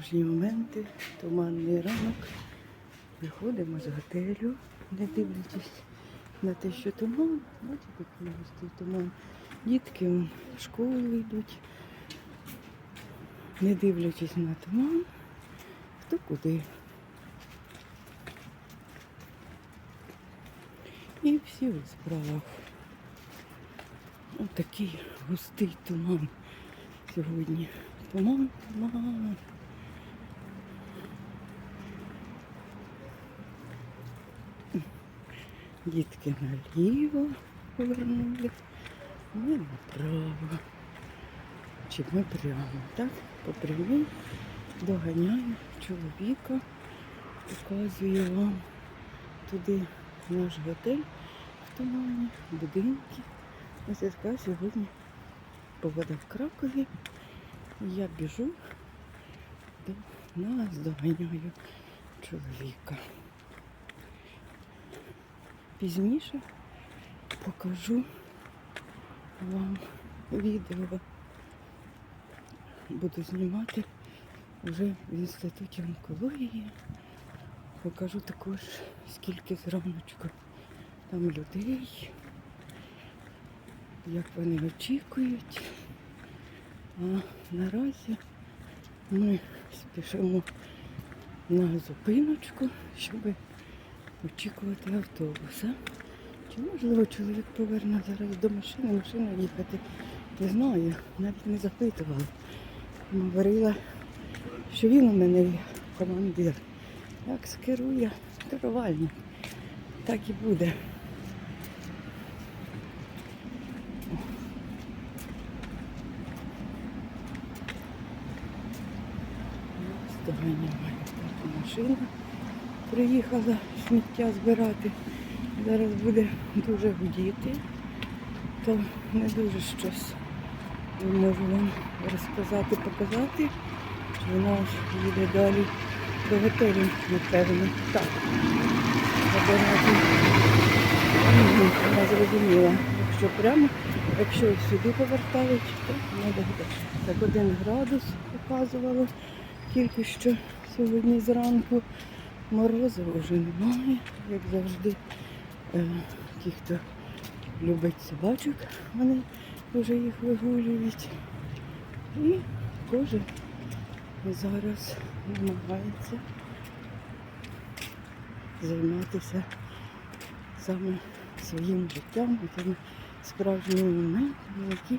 справжні моменти, туманний ранок. Виходимо з готелю, не дивлячись на те, що туман. Бачите, який густий туман. Дітки в школу йдуть, не дивлячись на туман, хто куди. І всі у справах. Ось такий густий туман сьогодні. Туман, туман. Дітки наліво повернули, ми направо. Чи ми прямо, так? По прямій доганяю чоловіка, показую вам туди наш готель в тумані, будинки. Ось така сьогодні погода в Кракові. Я біжу до нас, доганяю чоловіка. Пізніше покажу вам відео. Буду знімати вже в інституті онкології. Покажу також, скільки зраночку там людей, як вони очікують. А наразі ми спішимо на зупиночку, щоб очікувати автобуса. Чи можливо чоловік поверне зараз до машини, машина їхати? Не знаю, навіть не запитувала. Говорила, що він у мене командир. Як скерує керувальник, так і буде. Доганяє так машина. Приїхала сміття збирати. Зараз буде дуже гудіти, то не дуже щось можу вам розказати, показати. Вона їде далі до готелю, напевно. Так. Вона зрозуміла. Якщо прямо, якщо сюди повертають, то не буде. Так, один градус показувало тільки що сьогодні зранку. Морозива вже немає, як завжди. Е, ті, хто любить собачок, вони вже їх вигулюють. І кожен зараз намагається займатися саме своїм життям, тими справжніми моментами, які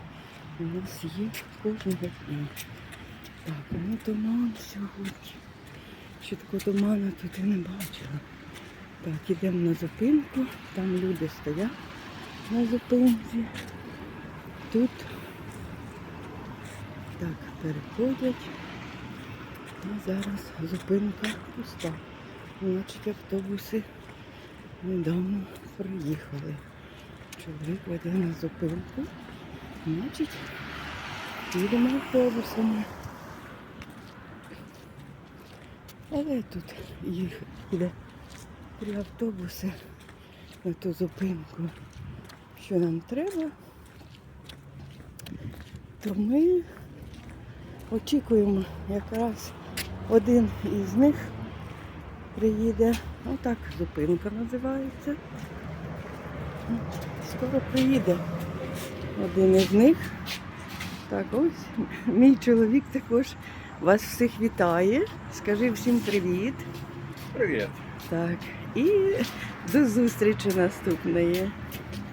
у нас є кожного дня. Так, ну туман сьогодні. Такого туману тут і не бачила. Так, ідемо на зупинку, там люди стоять на зупинці. Тут так, переходять. А зараз зупинка пуста. Значить, автобуси недавно приїхали. Чоловік веде на зупинку. Значить, їдемо автобусами. Але тут їх іде три автобуси на ту зупинку. Що нам треба, то ми очікуємо якраз один із них приїде. Отак зупинка називається. Скоро приїде один із них. Так, ось мій чоловік також вас всіх вітає. Скажи всім привіт. Привіт. Так, і до зустрічі наступної.